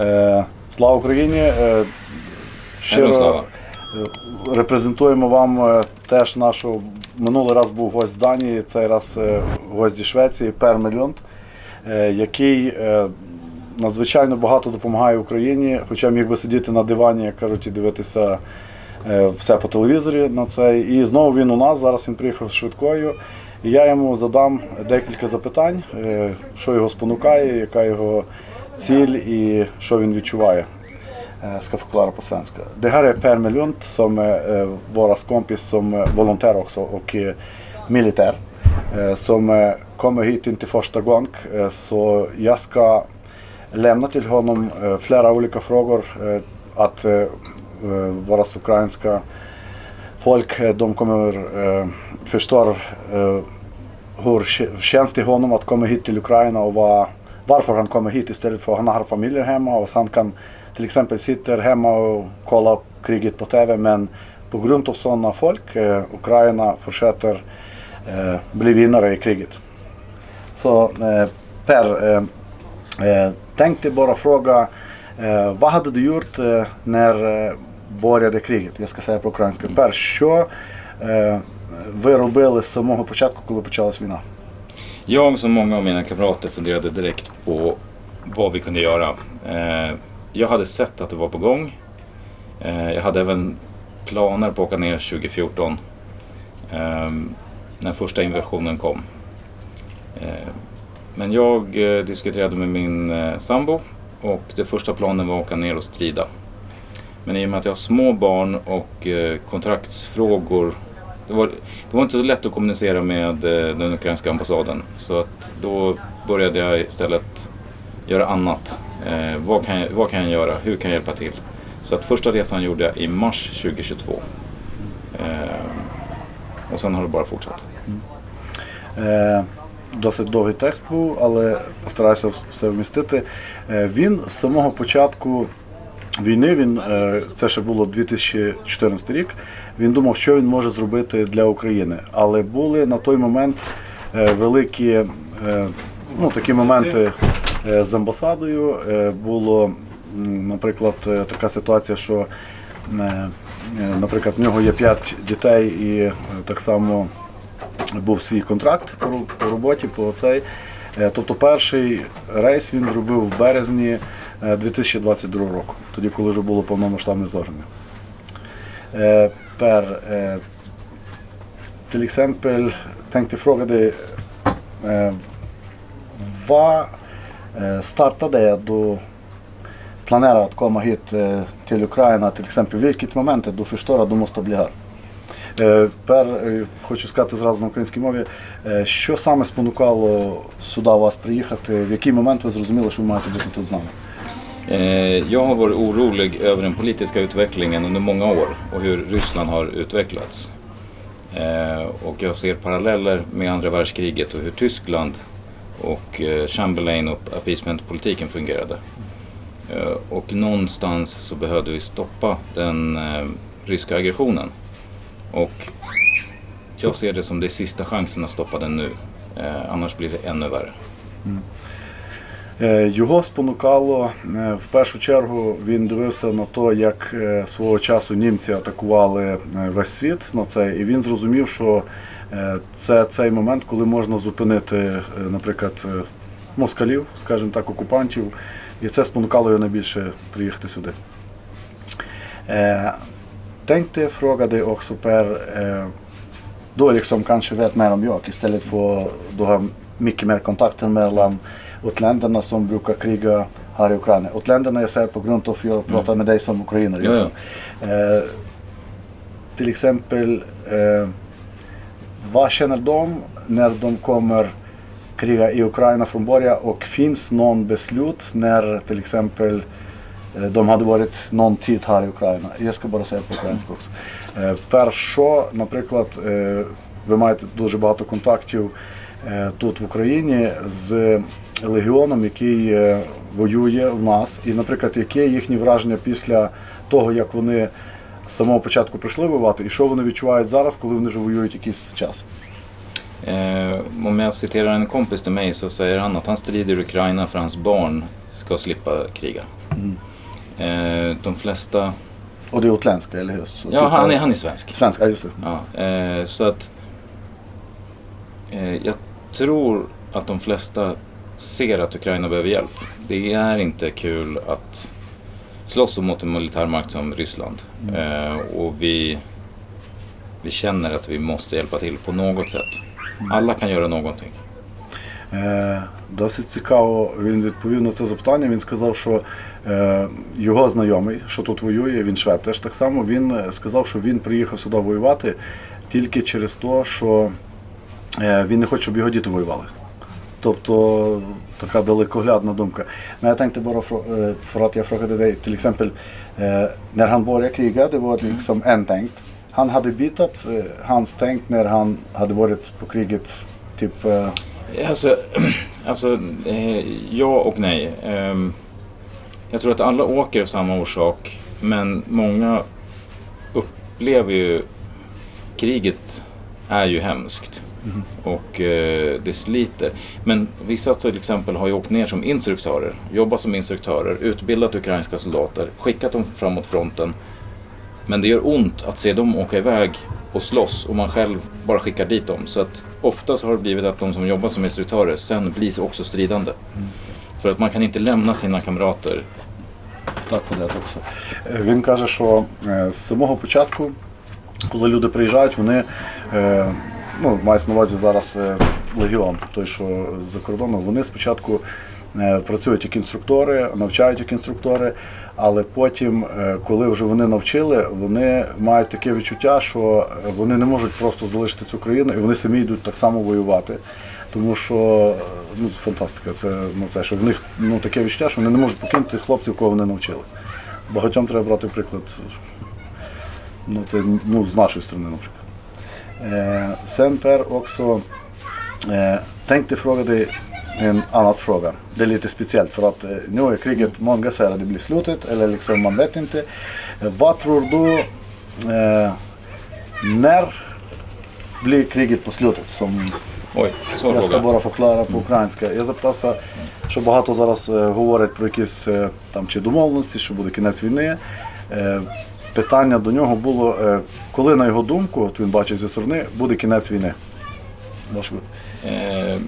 Е, Слава Україні! Е, Щиро слава. е, репрезентуємо вам е, теж нашу. Минулий раз був гость з Данії, цей раз е, гость зі Швеції, Пер Мельонд, е, який е, надзвичайно багато допомагає Україні, хоча міг би сидіти на дивані, як кажуть, і дивитися все по телевізорі на це. І знову він у нас. Зараз він приїхав з швидкою. І я йому задам декілька запитань, що його спонукає, яка його ціль і що він відчуває. Eh, ska förklara på svenska. Det här är Per Melund som är eh, våras kompis som eh, volontär också och eh, militär. Eh, som eh, kommer hit inte första gång. Eh, så jag ska lämna till honom eh, flera olika frågor. Eh, att eh, eh, våra ukrainska folk eh, de kommer eh, förstår eh, hur kä- känns det honom att komma hit till Ukraina och vad, varför han kommer hit istället för att han har familjer hemma och så han kan till exempel sitta hemma och kolla kriget på TV men på grund av sådana folk eh, Ukraina fortsätter eh, bli vinnare i kriget. Så eh, Per, eh, eh, tänkte bara fråga eh, vad hade du gjort eh, när eh, började kriget? Jag ska säga på українською. Per, що eh, ви робили з самого початку, коли почалась війна? Jag som många av mina kamrater funderade direkt på vad vi kunde göra. Eh, jag hade sett att det var på gång. Eh, jag hade även planer på att åka ner 2014 ehm, när första invasionen kom. Eh, men jag diskuterade med min sambo och det första planen var att åka ner och strida. Men i och med att jag har små barn och kontraktsfrågor det var, det var inte så lätt att kommunicera med eh, den ukrainska ambassaden. Så att då började jag istället göra annat. Eh, vad, kan jag, vad kan jag göra? Hur kan jag hjälpa till? Så att första resan gjorde jag i mars 2022. Eh, och sen har det bara fortsatt. Е, Досить довгий текст був, але постараюся все вмістити. Е, Він з самого початку війни, він, е, це ще було 2014 рік, він думав, що він може зробити для України. Але були на той момент е, великі е, ну, такі моменти з амбасадою. Було, наприклад, така ситуація, що, наприклад, в нього є 5 дітей і так само був свій контракт по, роботі, по цей. Тобто перший рейс він зробив в березні 2022 року, тоді, коли вже було повномасштабне вторгнення. Per, till exempel tänkte fråga dig vad startade du planerar att komma hit till Ukraina till exempel? Vilket moment du förstår att du? Е, е, хочу сказати зразу на українській мові, е, що саме спонукало сюди вас приїхати? В який момент ви зрозуміли, що ви маєте бути тут з нами? Eh, jag har varit orolig över den politiska utvecklingen under många år och hur Ryssland har utvecklats. Eh, och jag ser paralleller med andra världskriget och hur Tyskland och eh, Chamberlain och appeasementpolitiken fungerade. Och någonstans så behövde vi stoppa den ryska aggressionen. Och jag ser det som det är sista chansen att stoppa den nu. Annars blir det ännu värre. Mm. Його спонукало е, в першу чергу. Він дивився на те, як е, свого часу німці атакували е, весь світ на це, і він зрозумів, що е, це цей момент, коли можна зупинити, е, наприклад, е, москалів, скажімо так, окупантів, і це спонукало його найбільше приїхати сюди. Tänkte också Per, eh, du liksom kanske vet mer om jag istället för du har mycket mer utländarna som brukar kriga här i Ukraina. Utländarna jag säger på grund av att jag pratar med dig som ukrainare. Ja, liksom. Eh, till exempel, eh, vad känner de när de kommer kriga i Ukraina från början och finns någon beslut när till exempel eh, de hade varit någon tid här i Україна. Я ska bara säga по українську. Е, Перше, наприклад, е, ви маєте дуже багато контактів е, тут в Україні з легіоном, який е, воює в нас, і, наприклад, яке їхні враження після того, як вони з самого початку прийшли воювати, і що вони відчувають зараз, коли вони вже воюють якийсь час. Eh, om jag citerar en kompis till mig så säger han att han strider i Ukraina för hans barn ska slippa kriga. Eh, de flesta... Och det är utländska, eller hur? Så Ja, han är, han är svensk. Svenska, ja, just det. Ja, eh, så att eh, jag tror att de flesta ser att Ukraina behöver hjälp. Det är inte kul att slåss mot en militärmakt som Ryssland. Eh, och vi, vi känner att vi måste hjälpa till på något sätt. Alla kan göra någonting. Е, Досить цікаво, він відповів на це запитання. Він сказав, що е, його знайомий, що тут воює, він швед теж так само. Він е, сказав, що він приїхав сюди воювати тільки через те, що е, він не хоче, щоб його діти воювали. Тобто така далекоглядна думка. Men jag tänkte bara frå- eh, för att jag frågade dig till exempel eh, när han började kriga, det var liksom en tänkt. Han hade bytt eh, hans tänkt när han hade varit på kriget typ eh, Alltså, alltså eh, ja och nej. Ehm, jag tror att alla åker av samma orsak. Men många upplever ju... Kriget är ju hemskt. Och eh, det sliter. Men vissa till exempel har ju åkt ner som instruktörer. Jobbat som instruktörer. Utbildat ukrainska soldater. Skickat dem framåt fronten. Men det gör ont att se dem åka iväg och slåss och man själv bara skickar dit dem. Så att ofta så har det blivit att de som jobbar som instruktörer sen blir också stridande. För att man kan inte lämna sina kamrater. Так, Федет, все. Е, Він каже, що е, з самого початку, коли люди приїжджають, вони е, ну, мають на увазі зараз е, легіон, той, що з-за кордону, вони спочатку е, працюють як інструктори, навчають як інструктори, але потім, е, коли вже вони навчили, вони мають таке відчуття, що вони не можуть просто залишити цю країну і вони самі йдуть так само воювати. Тому що ну, фантастика, це на це, що в них ну, таке відчуття, що вони не можуть покинути хлопців, кого вони навчили. Багатьом треба брати приклад. Ну, це ну, з нашої сторони, наприклад. Eh, sen Per också eh, tänkte fråga dig en annan fråga. Det är lite speciellt för att eh, nu är kriget, många säger att det blir slutet eller liksom man vet inte. Eh, vad tror du, eh, när blir kriget på slutet? Som Oj, svår я ska bara förklara på українська. Я запитався, що багато зараз е, говорять про якісь е, там чи домовленості, що буде кінець війни. Е, Питання до нього було, е, коли, на його думку, от він бачить зі сторони, буде кінець війни. Varsågod. Eh,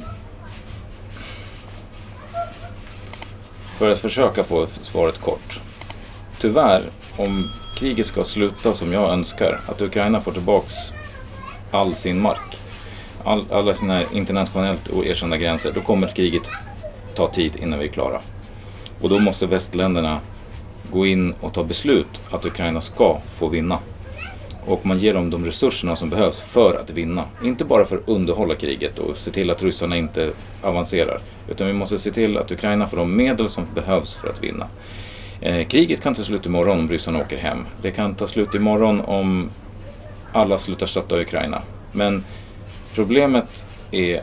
för att försöka få svaret kort. Tyvärr, om kriget ska sluta som jag önskar, att Ukraina får tillbaks all sin mark, all, alla sina internationellt erkända gränser, då kommer kriget ta tid innan vi är klara. Och då måste västländerna gå in och ta beslut att Ukraina ska få vinna. Och man ger dem de resurserna som behövs för att vinna. Inte bara för att underhålla kriget och se till att ryssarna inte avancerar. Utan vi måste se till att Ukraina får de medel som behövs för att vinna. Eh, kriget kan ta slut imorgon om ryssarna åker hem. Det kan ta slut imorgon om alla slutar stötta Ukraina. Men problemet är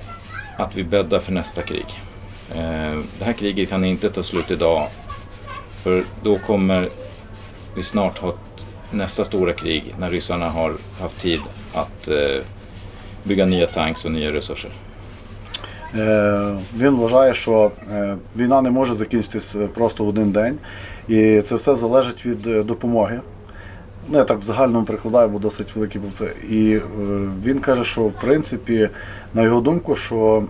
att vi bäddar för nästa krig. Eh, det här kriget kan inte ta slut idag. För då kommer vi snart ha nästa stora krig när ryssarna har haft tid att eh, bygga nya tanks och nya resurser. Е, Він вважає, що е, війна не може закінчитись е, просто в один день, і це все залежить від допомоги. Ну, я так в загальному перекладаю, бо досить великий був це. І він каже, що в принципі, на його думку, що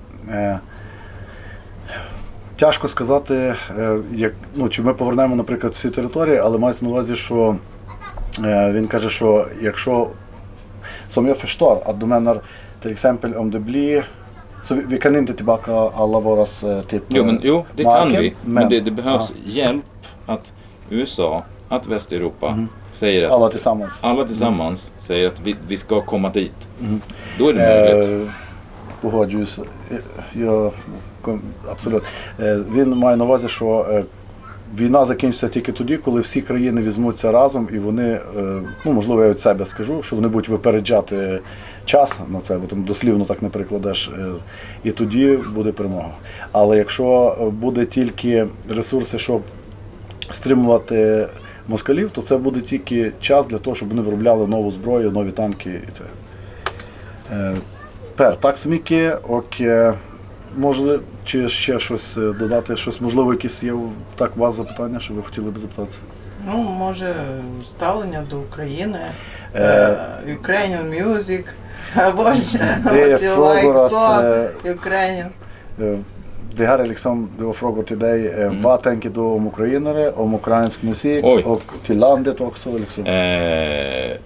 тяжко сказати, е, як, ну, чи ми повернемо, наприклад, всі території, але мається на увазі, що е, він каже, що якщо som förstår att de menar till exempel om det blir så vi, vi kan inte tillbaka alla våra eh, typ Jo, men, jo det kan vi. Men, det, det behövs hjälp att USA, att Västeuropa säger att alla tillsammans. alla tillsammans säger att vi, vi ska komma dit. Då är det möjligt. Е, Погоджуюсь. Я, абсолютно. Е, Він має на увазі, що е, війна закінчиться тільки тоді, коли всі країни візьмуться разом і вони, е, ну можливо, я від себе скажу, що вони будуть випереджати час на це, бо там дослівно так не прикладеш. І тоді буде перемога. Але якщо буде тільки ресурси, щоб стримувати москалів, то це буде тільки час для того, щоб вони виробляли нову зброю, нові танки і це. Eh, Per, tack så mycket och eh, може, чи ще щось е, додати, щось, можливо, якісь є так у вас запитання, що ви хотіли б запитатися? Ну, може, ставлення до України, Е, е, Ukrainian music, або like so, eh, Ukrainian. eh, det här är liksom, det var frågor till dig. Eh, Mm. Vad tänker du om ukrainare, om ukrainsk musik Oj. och till landet också? Liksom? Eh,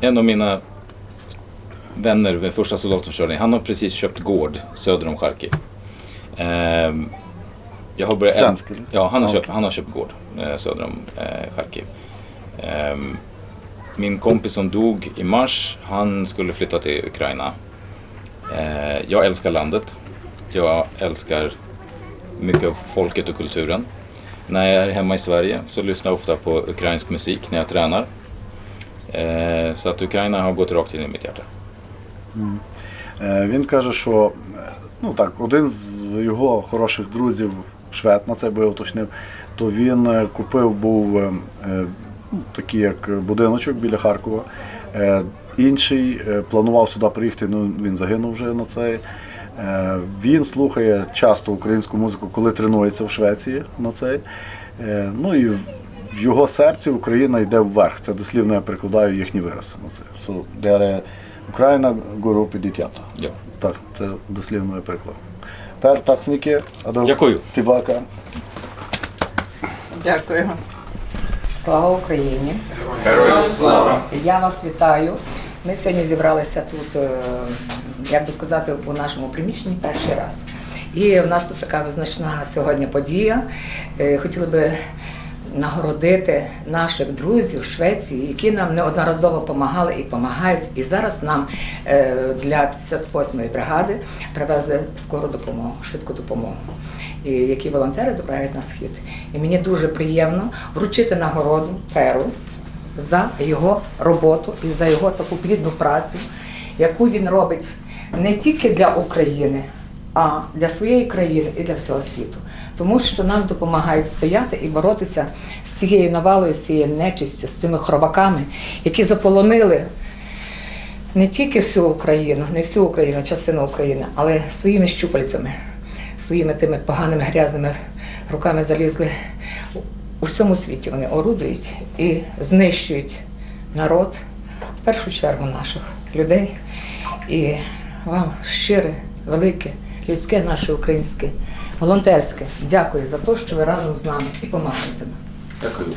en av mina vänner, den första soldaten han har precis köpt gård söder om Charkiv. Eh, jag har börjat Svensk? Ja, han har, Ja, köpt, han har köpt gård eh, söder om eh, Charkiv. Eh, min kompis som dog i mars, han skulle flytta till Ukraina. Eh, jag älskar landet. Jag älskar mycket av folket och kulturen. När jag är hemma i Sverige så lyssnar jag ofta på ukrainsk musik när jag tränar. Eh, så att Ukraina har gått rakt in i mitt hjärta. Е, Він каже, що е, ну так, один з його хороших друзів, швед, на це би уточнив, то він е, купив був ну, такий як будиночок біля Харкова. Інший планував сюди приїхати, ну він загинув вже на цей. Е, Він слухає часто українську музику, коли тренується в Швеції на цей. Ну і в його серці Україна йде вверх. Це дослівно я перекладаю їхній вираз на це. So, Україна hjärta. Ja. Так, це дослівно я переклав. Per, так så. А до Дякую. Tillbaka. Дякую. Слава Україні! Я вас вітаю. Ми сьогодні зібралися тут, е, як би сказати, у нашому приміщенні перший раз. І в нас тут така визначна сьогодні подія. Е, Хотіли би нагородити наших друзів Швеції, які нам неодноразово допомагали і допомагають. І зараз нам е, для 58-ї бригади привезли скору допомогу, швидку допомогу, і які волонтери доправляють на схід. І мені дуже приємно вручити нагороду Перу за його роботу і за його таку плідну працю, яку він робить не тільки для України, а для своєї країни і для всього світу. Тому що нам допомагають стояти і боротися з цією навалою, з цією нечистю, з цими хробаками, які заполонили не тільки всю Україну, не всю Україну, частину України, але своїми щупальцями, своїми тими поганими грязними руками залізли у- всьому світі. Вони орудують і знищують народ, в першу чергу наших людей. І вам щире, велике, людське, наше українське, волонтерське. Дякую за те, що ви разом з нами і допомагаєте нам. Дякую.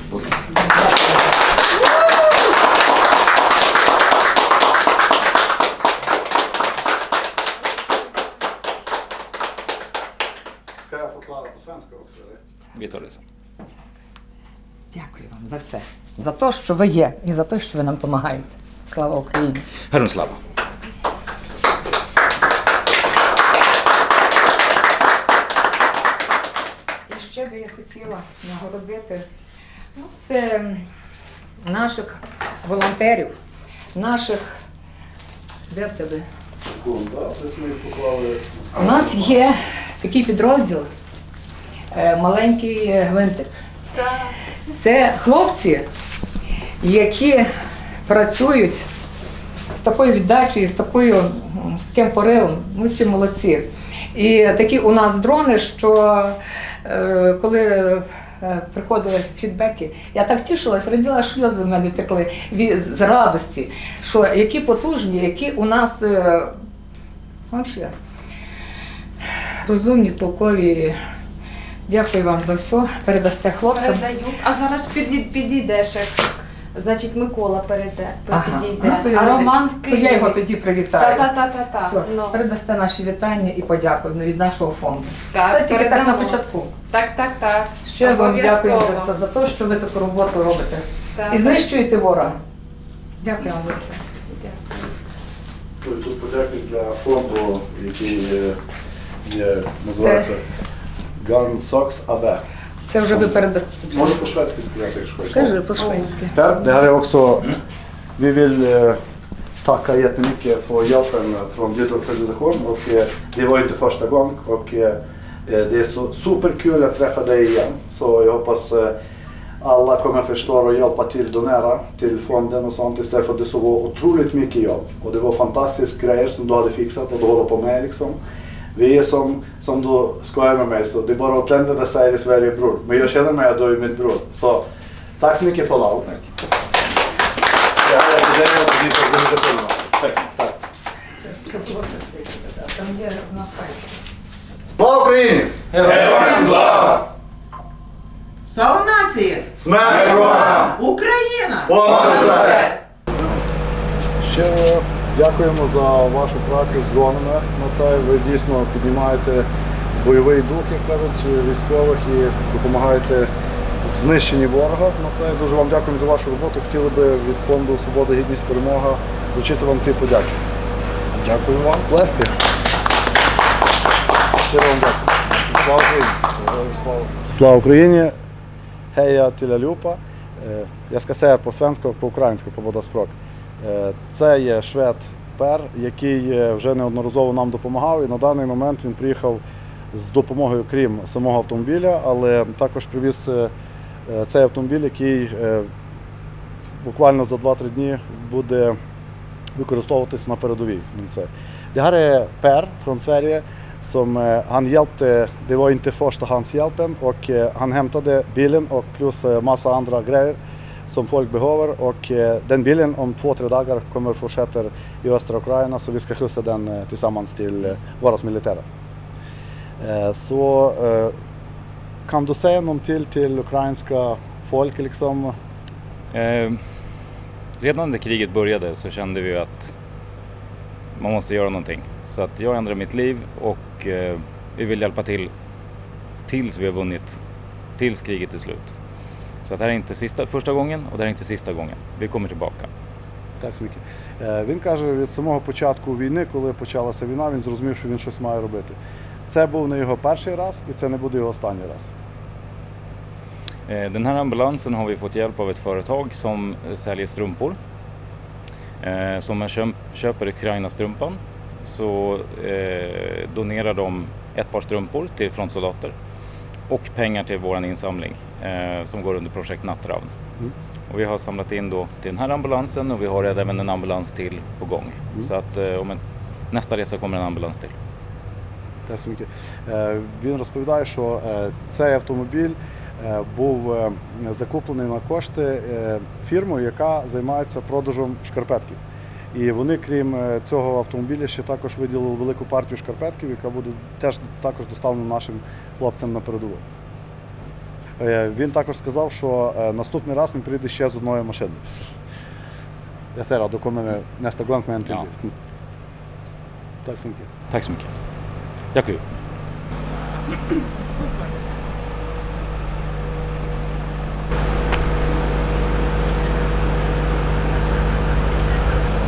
Ska jag förklara på svenska också? Eller? Vi tar det sen. Дякую вам за все. За те, що ви є, і за те, що ви нам допомагаєте. Слава Україні! Herrens slava. І ще би я хотіла нагородити ну, це наших волонтерів, наших. Де в тебе? У нас є такий підрозділ е, маленький гвинтик. Це хлопці, які працюють з такою віддачею, з такою з таким поривом. Ми всі молодці. І такі у нас дрони, що е, коли е, приходили фідбеки, я так тішилась, раділа, сльози в мене текли від, з радості, що які потужні, які у нас е, розумні, толкові. Дякую вам за все. Передасте хлопцям. Передаю. А зараз підій- підійдеш. Значить, Микола перейде, Ага. підійде. Ну, то я- а Роман в То я його тоді привітаю. Та-та-та-та-та. Все, Ну. передасте наші вітання і подякую від нашого фонду. Так, Це тільки так на початку. Так, так, так. Ще вам дякую за все, за те, що ви таку роботу робите. Так. І знищуєте ворога. Дякую вам за все. І Тут подяки для фонду, який називається Gun Socks AV. Це вже ви передасте. Може по-шведськи сказати, якщо хочеш. Скажи по-шведськи. Per, det här är också, vi vill eh, tacka jättemycket för hjälpen från Bjudorganisation och eh, det var inte första gången och eh, det är så superkul att träffa dig igen. Så jag hoppas eh, alla kommer förstå och hjälpa till, donera till fonden och sånt istället för att det så var otroligt mycket jobb. Och det var fantastiska grejer som du hade fixat och du håller på med liksom. Vi är som, som du skojar med mig, så det är bara utländare säger i Sverige bror. Men jag känner mig att du är min bror. Så tack så mycket för allt. Det här är det. Tack. Файл. Слава Слава нації! Смерть ворогам! Україна! Понад дякуємо за вашу працю з дронами на це. Ви дійсно піднімаєте бойовий дух, як кажуть, військових і допомагаєте в знищенні ворога. На це дуже вам дякуємо за вашу роботу. Хотіли би від фонду Свобода, Гідність, Перемога вручити вам ці подяки. Дякую вам. Плески. Щиро вам дякую. Слава Україні! Слава! Слава Україні! Heja till allihopa. Eh, Jag ska säga på svenska och på українську, по. Е, Це є швед Пер, який е, вже неодноразово нам допомагав. І на даний момент він приїхав з допомогою, крім самого автомобіля, але також привіз е, е, цей автомобіль, який е, буквально за 2-3 дні буде використовуватись на передовій. Det Per från Sverige som han hjälpte, det var inte förstahandshjälpen och eh, han hämtade bilen och plus massa andra grejer som folk behöver och eh, den bilen om två, tre dagar kommer fortsätta i östra Ukraina så vi ska skjutsa den eh, tillsammans till eh, våra militära. Eh, så eh, kan du säga någonting till, till ukrainska folk liksom? Eh, redan när kriget började så kände vi ju att man måste göra någonting. Så att jag ändrade mitt liv och eh, vi vill hjälpa till tills vi har vunnit, tills kriget är slut. Så att det här är inte sista, första gången och det här är inte sista gången. Vi kommer tillbaka. Так, Смікі. Е, Він каже, від самого початку війни, коли почалася війна, він зрозумів, що він щось має робити. Це був не його перший раз і це не буде його останній раз. Eh, Den här ambulansen har vi fått hjälp av ett företag som eh, säljer strumpor. Eh, Som man köp, köper Ukraina-strumpan så eh, donerar de ett par strumpor till frontsoldater Och pengar till vår insamling eh, som går under projekt Nattravn. Mm. Och vi har samlat in då till den här ambulansen och vi har även en ambulans till på gång. Mm. Så att eh, om en, nästa resa kommer en ambulans till. Так. Е, Він розповідає, що е, цей автомобіль е, був е, закуплений на кошти е, фірмою, яка займається продажем шкарпетків. І вони, крім е, цього автомобіля, ще також виділили велику партію шкарпетків, яка буде теж також доставлена нашим хлопцям на передову. Е, Він також сказав, що е, наступний раз він прийде ще з одною машиною. Я ser att du kommer nästa gång med en till Ja. bil. Tack så mycket. Tack så mycket. Дякую.